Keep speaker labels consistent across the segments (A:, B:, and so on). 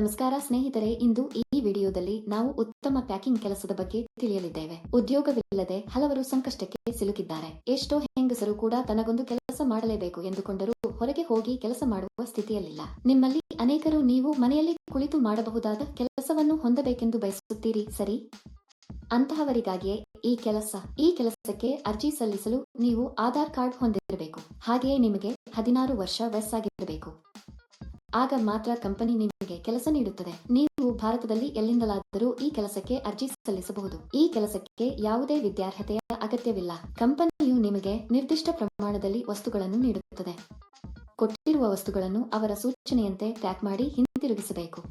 A: ನಮಸ್ಕಾರ ಸ್ನೇಹಿತರೆ, ಇಂದು ಈ ವಿಡಿಯೋದಲ್ಲಿ ನಾವು ಉತ್ತಮ ಪ್ಯಾಕಿಂಗ್ ಕೆಲಸದ ಬಗ್ಗೆ ತಿಳಿಯಲಿದ್ದೇವೆ. ಉದ್ಯೋಗವಿಲ್ಲದೆ ಹಲವರು ಸಂಕಷ್ಟಕ್ಕೆ ಸಿಲುಕಿದ್ದಾರೆ. ಎಷ್ಟೋ ಹೆಂಗಸರು ಕೂಡ ತನಗೊಂದು ಕೆಲಸ ಮಾಡಲೇಬೇಕು ಎಂದುಕೊಂಡರೂ ಹೊರಗೆ ಹೋಗಿ ಕೆಲಸ ಮಾಡುವ ಸ್ಥಿತಿಯಲ್ಲಿಲ್ಲ. ನಿಮ್ಮಲ್ಲಿ ಅನೇಕರು ನೀವು ಮನೆಯಲ್ಲಿ ಕುಳಿತು ಮಾಡಬಹುದಾದ ಕೆಲಸವನ್ನು ಹೊಂದಬೇಕೆಂದು ಬಯಸುತ್ತೀರಿ, ಸರಿ? ಅಂತಹವರಿಗಾಗಿಯೇ ಈ ಕೆಲಸ, ಈ ಕೆಲಸಕ್ಕೆ ಅರ್ಜಿ ಸಲ್ಲಿಸಲು ನೀವು ಆಧಾರ್ ಕಾರ್ಡ್ ಹೊಂದಿರಬೇಕು. ಹಾಗೆಯೇ ನಿಮಗೆ ಹದಿನಾರು ವರ್ಷ ವಯಸ್ಸಾಗಿರಬೇಕು. ಆಗ ಮಾತ್ರ ಕಂಪನಿ ನಿಮಗೆ ಕೆಲಸ ನೀಡುತ್ತದೆ. ನೀವು ಭಾರತದಲ್ಲಿ ಎಲ್ಲಿಂದಲಾದರೂ ಈ ಕೆಲಸಕ್ಕೆ ಅರ್ಜಿ ಸಲ್ಲಿಸಬಹುದು. ಈ ಕೆಲಸಕ್ಕೆ ಯಾವುದೇ ವಿದ್ಯಾರ್ಹತೆಯ ಅಗತ್ಯವಿಲ್ಲ. ಕಂಪನಿಯು ನಿಮಗೆ ನಿರ್ದಿಷ್ಟ ಪ್ರಮಾಣದಲ್ಲಿ ವಸ್ತುಗಳನ್ನು ನೀಡುತ್ತದೆ. ಕೊಟ್ಟಿರುವ ವಸ್ತುಗಳನ್ನು ಅವರ ಸೂಚನೆಯಂತೆ ಪ್ಯಾಕ್ ಮಾಡಿ ಹಿಂತಿರುಗಿಸಬೇಕು.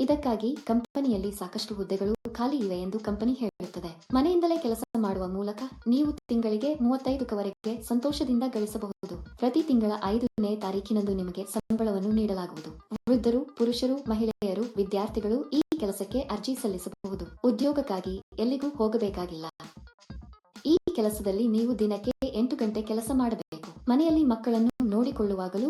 A: ಇದಕ್ಕಾಗಿ ಕಂಪನಿಯಲ್ಲಿ ಸಾಕಷ್ಟು ಹುದ್ದೆಗಳು ಖಾಲಿ ಇವೆ ಎಂದು ಕಂಪನಿ ಹೇಳುತ್ತದೆ. ಮನೆಯಿಂದಲೇ ಕೆಲಸ ಮಾಡುವ ಮೂಲಕ ನೀವು ತಿಂಗಳಿಗೆ ಮೂವತ್ತೈದಕ್ಕವರೆಗೆ ಸಂತೋಷದಿಂದ ಗಳಿಸಬಹುದು. ಪ್ರತಿ ತಿಂಗಳ ಐದನೇ ತಾರೀಕಿನಂದು ನಿಮಗೆ ಸಂಬಳವನ್ನು ನೀಡಲಾಗುವುದು. ವೃದ್ಧರು, ಪುರುಷರು, ಮಹಿಳೆಯರು, ವಿದ್ಯಾರ್ಥಿಗಳು ಈ ಕೆಲಸಕ್ಕೆ ಅರ್ಜಿ ಸಲ್ಲಿಸಬಹುದು. ಉದ್ಯೋಗಕ್ಕಾಗಿ ಎಲ್ಲಿಗೂ ಹೋಗಬೇಕಾಗಿಲ್ಲ. ಈ ಕೆಲಸದಲ್ಲಿ ನೀವು ದಿನಕ್ಕೆ ಎಂಟು ಗಂಟೆ ಕೆಲಸ ಮಾಡಬೇಕು. ಮನೆಯಲ್ಲಿ ಮಕ್ಕಳನ್ನು ನೋಡಿಕೊಳ್ಳುವಾಗಲೂ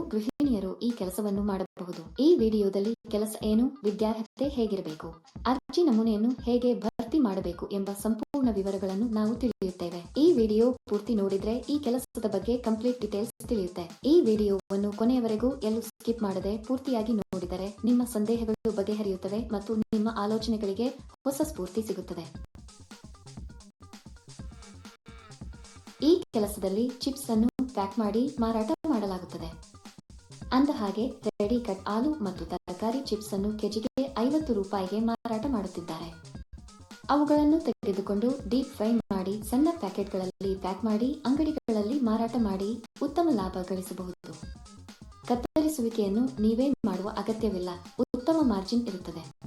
A: ಗೃಹಿಣಿಯರು ಈ ಕೆಲಸವನ್ನು ಮಾಡಬಹುದು. ಈ ವಿಡಿಯೋದಲ್ಲಿ ಕೆಲಸ ಏನು, ವಿದ್ಯಾರ್ಹತೆ ಹೇಗಿರಬೇಕು, ಅರ್ಜಿ ನಮೂನೆಯನ್ನು ಹೇಗೆ ಭರ್ತಿ ಮಾಡಬೇಕು ಎಂಬ ಸಂಪೂರ್ಣ ವಿವರಗಳನ್ನು ನಾವು ತಿಳಿಯುತ್ತೇವೆ. ಈ ವಿಡಿಯೋ ಪೂರ್ತಿ ನೋಡಿದ್ರೆ ಈ ಕೆಲಸದ ಬಗ್ಗೆ ಕಂಪ್ಲೀಟ್ ಡೀಟೇಲ್ಸ್ ತಿಳಿಯುತ್ತೆ. ಈ ವಿಡಿಯೋವನ್ನು ಕೊನೆಯವರೆಗೂ ಎಲ್ಲೂ ಸ್ಕಿಪ್ ಮಾಡದೆ ಪೂರ್ತಿಯಾಗಿ ನೋಡಿದರೆ ನಿಮ್ಮ ಸಂದೇಹಗಳು ಬಗೆಹರಿಯುತ್ತವೆ ಮತ್ತು ನಿಮ್ಮ ಆಲೋಚನೆಗಳಿಗೆ ಹೊಸ ಸ್ಫೂರ್ತಿ ಸಿಗುತ್ತದೆ. ಈ ಕೆಲಸದಲ್ಲಿ ಚಿಪ್ಸ್ ಅನ್ನು ಪ್ಯಾಕ್ ಮಾಡಿ ಮಾರಾಟ ಅಂದ ಹಾಗೆ ರೆಡಿ ಕಟ್ ಆಲೂ ಮತ್ತು ತರಕಾರಿ ಚಿಪ್ಸ್ ಅನ್ನು ಕೆಜಿಗೆ ಐವತ್ತು ರೂಪಾಯಿಗೆ ಮಾರಾಟ ಮಾಡುತ್ತಿದ್ದಾರೆ. ಅವುಗಳನ್ನು ತೆಗೆದುಕೊಂಡು ಡೀಪ್ ಫ್ರೈ ಮಾಡಿ, ಸಣ್ಣ ಪ್ಯಾಕೆಟ್ಗಳಲ್ಲಿ ಪ್ಯಾಕ್ ಮಾಡಿ, ಅಂಗಡಿಗಳಲ್ಲಿ ಮಾರಾಟ ಮಾಡಿ ಉತ್ತಮ ಲಾಭ ಗಳಿಸಬಹುದು. ಕತ್ತರಿಸುವಿಕೆಯನ್ನು ನೀವೇ ಮಾಡುವ ಅಗತ್ಯವಿಲ್ಲ. ಉತ್ತಮ ಮಾರ್ಜಿನ್ ಇರುತ್ತದೆ.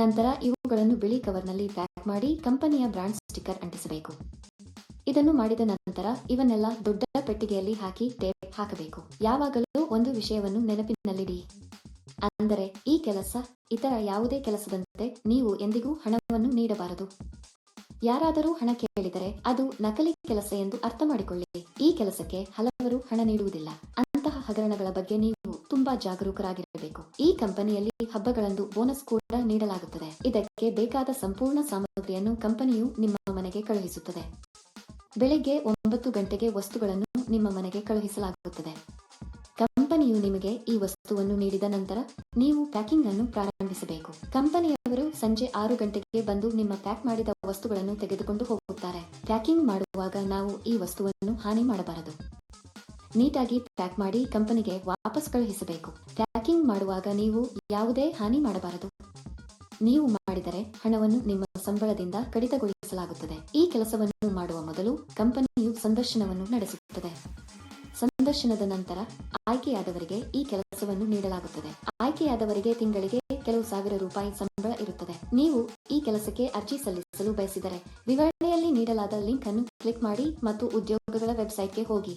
A: ನಂತರ ಇವುಗಳನ್ನು ಬಿಳಿ ಕವರ್ನಲ್ಲಿ ಪ್ಯಾಕ್ ಮಾಡಿ ಕಂಪನಿಯ ಬ್ರಾಂಡ್ ಸ್ಟಿಕ್ಕರ್ ಅಂಟಿಸಬೇಕು. ಇದನ್ನು ಮಾಡಿದ ನಂತರ ಇವನ್ನೆಲ್ಲ ದೊಡ್ಡ ಪೆಟ್ಟಿಗೆಯಲ್ಲಿ ಹಾಕಿ ಟೇಪ್ ಹಾಕಬೇಕು. ಯಾವಾಗಲೂ ಒಂದು ವಿಷಯವನ್ನು ನೆನಪಿನಲ್ಲಿಡಿ. ಅಂದರೆ ಈ ಕೆಲಸ ಇತರ ಯಾವುದೇ ಕೆಲಸದಂತೆ ನೀವು ಎಂದಿಗೂ ಹಣವನ್ನು ನೀಡಬಾರದು. ಯಾರಾದರೂ ಹಣ ಕೇಳಿದರೆ ಅದು ನಕಲಿ ಕೆಲಸ ಎಂದು ಅರ್ಥ ಮಾಡಿಕೊಳ್ಳಿ. ಈ ಕೆಲಸಕ್ಕೆ ಹಲವರು ಹಣ ನೀಡುವುದಿಲ್ಲ. ಹಗರಣಗಳ ಬಗ್ಗೆ ನೀವು ತುಂಬಾ ಜಾಗರೂಕರಾಗಿರಬೇಕು. ಈ ಕಂಪನಿಯಲ್ಲಿ ಹಬ್ಬಗಳಂದು ಬೋನಸ್ ಕೂಡ ನೀಡಲಾಗುತ್ತದೆ. ಇದಕ್ಕೆ ಬೇಕಾದ ಸಂಪೂರ್ಣ ಸಾಮಗ್ರಿಯನ್ನು ಕಂಪನಿಯು ನಿಮ್ಮ ಮನೆಗೆ ಕಳುಹಿಸುತ್ತದೆ. ಬೆಳಿಗ್ಗೆ ಒಂಬತ್ತು ಗಂಟೆಗೆ ವಸ್ತುಗಳನ್ನು ನಿಮ್ಮ ಮನೆಗೆ ಕಳುಹಿಸಲಾಗುತ್ತದೆ. ಕಂಪನಿಯು ನಿಮಗೆ ಈ ವಸ್ತುವನ್ನು ನೀಡಿದ ನಂತರ ನೀವು ಪ್ಯಾಕಿಂಗ್ ಅನ್ನು ಪ್ರಾರಂಭಿಸಬೇಕು. ಕಂಪನಿಯವರು ಸಂಜೆ ಆರು ಗಂಟೆಗೆ ಬಂದು ನಿಮ್ಮ ಪ್ಯಾಕ್ ಮಾಡಿದ ವಸ್ತುಗಳನ್ನು ತೆಗೆದುಕೊಂಡು ಹೋಗುತ್ತಾರೆ. ಪ್ಯಾಕಿಂಗ್ ಮಾಡುವಾಗ ನಾವು ಈ ವಸ್ತುವನ್ನು ಹಾನಿ ಮಾಡಬಾರದು. ನೀಟಾಗಿ ಪ್ಯಾಕ್ ಮಾಡಿ ಕಂಪನಿಗೆ ವಾಪಸ್ ಕಳುಹಿಸಬೇಕು. ಪ್ಯಾಕಿಂಗ್ ಮಾಡುವಾಗ ನೀವು ಯಾವುದೇ ಹಾನಿ ಮಾಡಬಾರದು. ನೀವು ಮಾಡಿದರೆ ಹಣವನ್ನು ನಿಮ್ಮ ಸಂಬಳದಿಂದ ಕಡಿತಗೊಳಿಸಲಾಗುತ್ತದೆ. ಈ ಕೆಲಸವನ್ನು ಮಾಡುವ ಮೊದಲು ಕಂಪನಿಯು ಸಂದರ್ಶನವನ್ನು ನಡೆಸುತ್ತದೆ. ಸಂದರ್ಶನದ ನಂತರ ಆಯ್ಕೆಯಾದವರಿಗೆ ಈ ಕೆಲಸವನ್ನು ನೀಡಲಾಗುತ್ತದೆ. ಆಯ್ಕೆಯಾದವರಿಗೆ ತಿಂಗಳಿಗೆ ಕೆಲವು ಸಾವಿರ ರೂಪಾಯಿ ಸಂಬಳ ಇರುತ್ತದೆ. ನೀವು ಈ ಕೆಲಸಕ್ಕೆ ಅರ್ಜಿ ಸಲ್ಲಿಸಲು ಬಯಸಿದರೆ ವಿವರಣೆಯಲ್ಲಿ ನೀಡಲಾದ ಲಿಂಕ್ ಅನ್ನು ಕ್ಲಿಕ್ ಮಾಡಿ ಮತ್ತು ಉದ್ಯೋಗಗಳ ವೆಬ್ಸೈಟ್ಗೆ ಹೋಗಿ.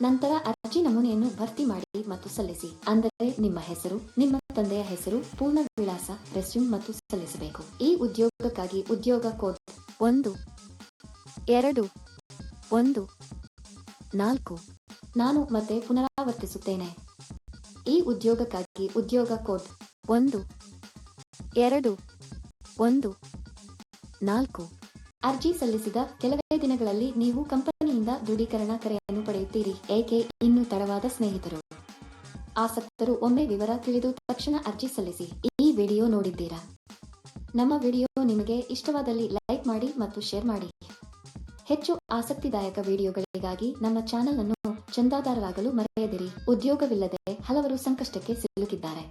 A: ನಂತರ ಅರ್ಜಿ ನಮೂನೆಯನ್ನು ಭರ್ತಿ ಮಾಡಿ ಮತ್ತು ಸಲ್ಲಿಸಿ. ಅಂದರೆ ನಿಮ್ಮ ಹೆಸರು, ನಿಮ್ಮ ತಂದೆಯ ಹೆಸರು, ಪೂರ್ಣ ವಿಳಾಸ, ರೆಸ್ಯೂಮ್ ಮತ್ತು ಸಲ್ಲಿಸಬೇಕು. ಈ ಉದ್ಯೋಗಕ್ಕಾಗಿ ಉದ್ಯೋಗ ಕೋಡ್ ಒಂದು, ಎರಡು, ಒಂದು, ನಾಲ್ಕು, ನಾನು ಮತ್ತೆ ಪುನರಾವರ್ತಿಸುತ್ತೇನೆ. ಈ ಉದ್ಯೋಗಕ್ಕಾಗಿ ಉದ್ಯೋಗ ಕೋಡ್ ಒಂದು, ಎರಡು, ಒಂದು, ನಾಲ್ಕು. ಅರ್ಜಿ ಸಲ್ಲಿಸಿದ ಕೆಲವೇ ದಿನಗಳಲ್ಲಿ ನೀವು ಕಂಪನಿಯಿಂದ ದೃಢೀಕರಣ ಕರೆಯನ್ನು ಪಡೆಯುತ್ತೀರಿ. ಏಕೆ? ಇನ್ನು ತಡವಾದ ಸ್ನೇಹಿತರು. ಆಸಕ್ತರು, ಒಮ್ಮೆ ವಿವರ ತಿಳಿದು ತಕ್ಷಣ ಅರ್ಜಿ ಸಲ್ಲಿಸಿ. ಈ ವಿಡಿಯೋ ನೋಡಿದ್ದೀರಾ? ನಮ್ಮ ವಿಡಿಯೋ ನಿಮಗೆ ಇಷ್ಟವಾದಲ್ಲಿ ಲೈಕ್ ಮಾಡಿ ಮತ್ತು ಶೇರ್ ಮಾಡಿ. ಹೆಚ್ಚು ಆಸಕ್ತಿದಾಯಕ ವಿಡಿಯೋಗಳಿಗಾಗಿ ನಮ್ಮ ಚಾನೆಲ್ ಅನ್ನು ಚಂದಾದಾರರಾಗಲು ಮರೆಯದಿರಿ. ಉದ್ಯೋಗವಿಲ್ಲದೆ ಹಲವರು ಸಂಕಷ್ಟಕ್ಕೆ ಸಿಲುಕಿದ್ದಾರೆ.